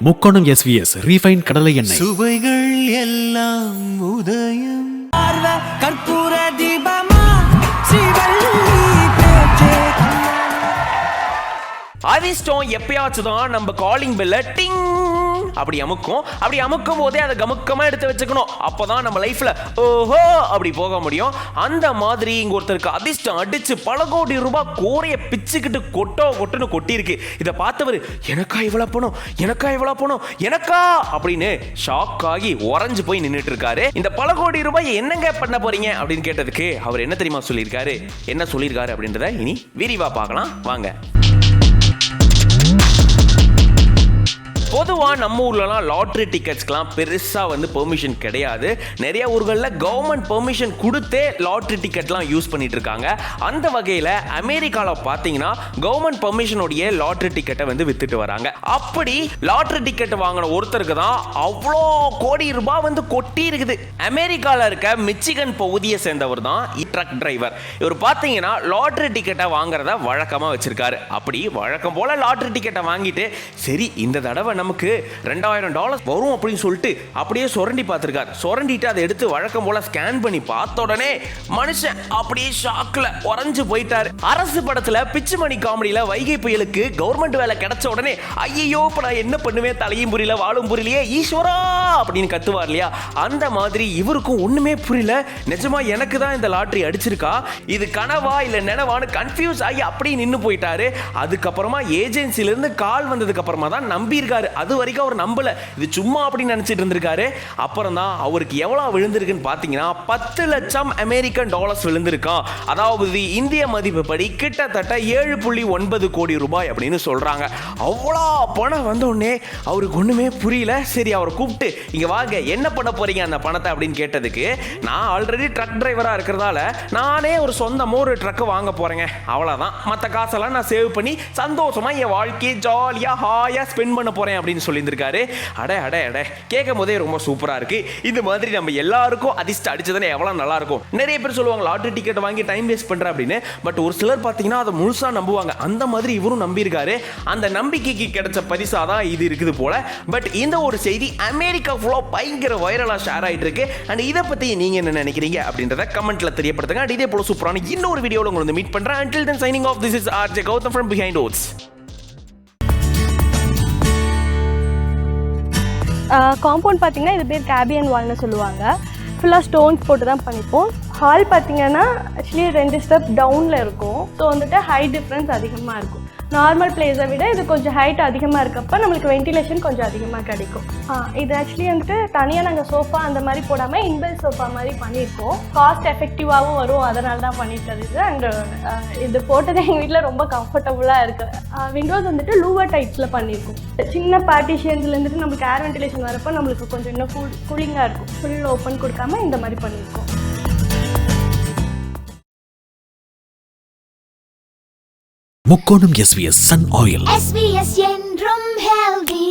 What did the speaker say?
முக்கோணம் SVS refine கடலை எண்ணெய். சுவைகள் எல்லாம் உதயம். கற்பூர தீபமா? அதிர்ஷ்டம் எப்பயாச்சும் தான் நம்ம காலிங் பெல்ல டிங் அப்படி அமுக்கும். அப்படி அமுக்கும் போதே அதை கமுக்கமா எடுத்து வச்சுக்கணும். அப்பதான் நம்ம லைஃப்ல ஓஹோ அப்படி போக முடியும். அந்த மாதிரி இங்க ஒருத்தருக்கு அதிர்ஷ்டம் அடிச்சு பல கோடி ரூபாய் கோரையை பிச்சுக்கிட்டு கொட்டோ கொட்டுன்னு கொட்டியிருக்கு. இதை பார்த்தவர் எனக்கா இவ்வளவு போனோம் எனக்கா இவ்வளோ போனோம் எனக்கா? அப்படின்னு ஷாக் ஆகி உறைஞ்சு போய் நின்னுட்டு இருக்காரு இந்த பல கோடி ரூபாய் என்னங்க பண்ண போறீங்க? அப்படின்னு கேட்டதுக்கு அவர் என்ன தெரியுமா சொல்லியிருக்காரு? என்ன சொல்லியிருக்காரு அப்படின்றத இனி விரிவா பார்க்கலாம். வாங்க. பொதுவா நம்ம ஊர்லலாம் லாட்ரி டிக்கெட்ஸ்க்குலாம் பெருசாக வந்து பெர்மிஷன் கிடையாது. நிறைய ஊர்களில் கவர்மெண்ட் பெர்மிஷன் கொடுத்தே லாட்ரி டிக்கெட்லாம் யூஸ் பண்ணிட்டு இருக்காங்க அந்த வகையில் அமெரிக்காவில் பார்த்தீங்கன்னா கவர்மெண்ட் பெர்மிஷனுடைய லாட்ரி டிக்கெட்டை வந்து வித்துட்டு வராங்க. அப்படி லாட்ரி டிக்கெட் வாங்கின ஒருத்தருக்கு தான் அவ்வளோ கோடி ரூபாய் வந்து கொட்டி இருக்குது அமெரிக்காவில் இருக்க மிச்சிகன் பகுதியை சேர்ந்தவர் தான் ட்ரக் டிரைவர் இவர் பார்த்தீங்கன்னா லாட்ரி டிக்கெட்டை வாங்குறத வழக்கமாக வச்சிருக்காரு. அப்படி வழக்கம் போல லாட்ரி டிக்கெட்டை வாங்கிட்டு சரி இந்த தடவை நமக்கு ரெண்டாயிரம் டாலர் வரும் அப்படின்னு சொல்லிட்டு அப்படியே சுரண்டி பார்த்துருக்காரு. சுரண்டிட்டு அதை எடுத்து வழக்கம் போல ஸ்கேன் பண்ணி பார்த்த உடனே மனுஷன் அப்படியே ஷாக்ல உறைஞ்சு போயிட்டாரு. அரசு படத்துல பிச்சுமணி காமெடியில வைகை புயலுக்கு கவர்மெண்ட் வேலை கிடைச்ச உடனே ஐயோ இப்ப நான் என்ன பண்ணுவேன்? தலையும் புரியல வாழும் புரியலையே ஈஸ்வரா! அப்படின்னு கத்துவார் இல்லையா? அந்த மாதிரி இவருக்கும் ஒண்ணுமே புரியல. நிஜமா எனக்கு தான் இந்த லாட்ரி அடிச்சிருக்கா? இது கனவா இல்ல நினைவான்னு கன்ஃபியூஸ் ஆகி அப்படியே நின்னு போயிட்டாரு. அதுக்கப்புறமா ஏஜென்சில இருந்து கால் வந்ததுக்கு அப்புறமா தான் நம்பியிருக்காரு அது வரைக்கும் அவர் நம்பல. இது சும்மா அப்படின்னு நினைச்சிட்டு இருந்திருக்காரு. அப்புறம் தான் அவருக்கு எவ்வளோ விழுந்திருக்குன்னு பார்த்தீங்கன்னா பத்து லட்சம் அமெரிக்கன் டாலர்ஸ் விழுந்திருக்கான் அதாவது இந்திய மதிப்புப்படி கிட்டத்தட்ட ஏழு புள்ளி ஒன்பது கோடி ரூபாய் அப்படின்னு சொல்றாங்க. அவ்வளோ பணம் வந்த உடனே அவருக்கு ஒண்ணுமே புரியல. சரி அவரை கூப்பிட்டு இங்கே வாங்க என்ன பண்ண போறீங்க அந்த பணத்தை? அப்படின்னு கேட்டதுக்கு நான் ஆல்ரெடி ட்ரக் டிரைவரா இருக்கிறதால நானே ஒரு சொந்தமா ஒரு ட்ரக்கு வாங்க போறேங்க. அவ்வளவுதான். மற்ற காசெல்லாம் நான் சேவ் பண்ணி சந்தோஷமா என் வாழ்க்கையை ஜாலியா ஹாயா ஸ்பெண்ட் பண்ண போறேன் அப்படின்னு சொல்லியிருந்திருக்காரு. அட அட அட கேட்கும் போதே ரொம்ப சூப்பரா இருக்கு. இது மாதிரி நம்ம எல்லாருக்கும் அதிர்ஷ்டம் அடிச்சதுன்னா எவ்வளவு நல்லா இருக்கும் நிறைய பேர் சொல்லுவாங்க லாட்ரி டிக்கெட் வாங்கி டைம் வேஸ்ட் பண்ணுறேன் அப்படின்னு. பட் ஒரு சிலர் பார்த்தீங்கன்னா அதை முழுசா நம்புவாங்க. அந்த மாதிரி இவரும் நம்பியிருக்காரு. அந்த நம்பிக்கைக்கு கிடைச்ச பரிசாக தான் இது இருக்குது போல. பட் இந்த ஒரு செய்தி அமெரிக்கா ஃபுல்லாக பயங்கர வைரலாக ஷேர் ஆகிட்டு இருக்கு. அண்ட் இதை பத்தி நீங்க என்ன நினைக்கிறீங்க அப்படின்றத கமெண்ட்ல தெரியப்படுத்துங்க. அண்ட் இதே போல சூப்பரான இன்னொரு வீடியோவில் உங்களை வந்து மீட் பண்ணுறேன் until then signing off this are RJ Gautham from behind oats compound பார்த்தீங்கன்னா இது பேர் கேபியன் வால்னு சொல்லுவாங்க. ஃபுல்லாக ஸ்டோன்ஸ் போட்டு தான் பண்ணிப்போம். ஹால் பார்த்தீங்கன்னா ஆக்சுவலி ரெண்டு ஸ்டெப் டவுனில் இருக்கும். ஸோ வந்துட்டு ஹைட் டிஃப்ரென்ஸ் அதிகமாக இருக்கும். நார்மல் பிளேஸை விட இது கொஞ்சம் ஹைட் அதிகமாக இருக்கப்ப நம்மளுக்கு வென்டிலேஷன் கொஞ்சம் அதிகமாக கிடைக்கும். இது ஆக்சுவலி வந்துட்டு தனியாக நாங்கள் சோஃபா அந்த மாதிரி போடாமல் இன்பில் சோஃபா மாதிரி பண்ணியிருக்கோம். காஸ்ட் எஃபெக்டிவாகவும் வரும் அதனால தான் பண்ணிட்டு இது. அண்ட் இது போட்டது எங்கள் வீட்டில் ரொம்ப கம்ஃபர்டபுளாக இருக்குது விண்டோஸ் வந்துட்டு லூவர் டைப்ஸில் பண்ணியிருக்கோம். சின்ன பார்ட்டிஷியன்ஸ்லேருந்துட்டு நம்மளுக்கு ஏர் வென்டிலேஷன் வரப்போ நம்மளுக்கு கொஞ்சம் இன்னும் கூல் கூலிங்காக இருக்கும். ஃபுல் ஓப்பன் கொடுக்காம இந்த மாதிரி பண்ணியிருக்கோம். முக்கோணம் எஸ்விஎஸ் சன் ஆயில் SVS என்றும் healthy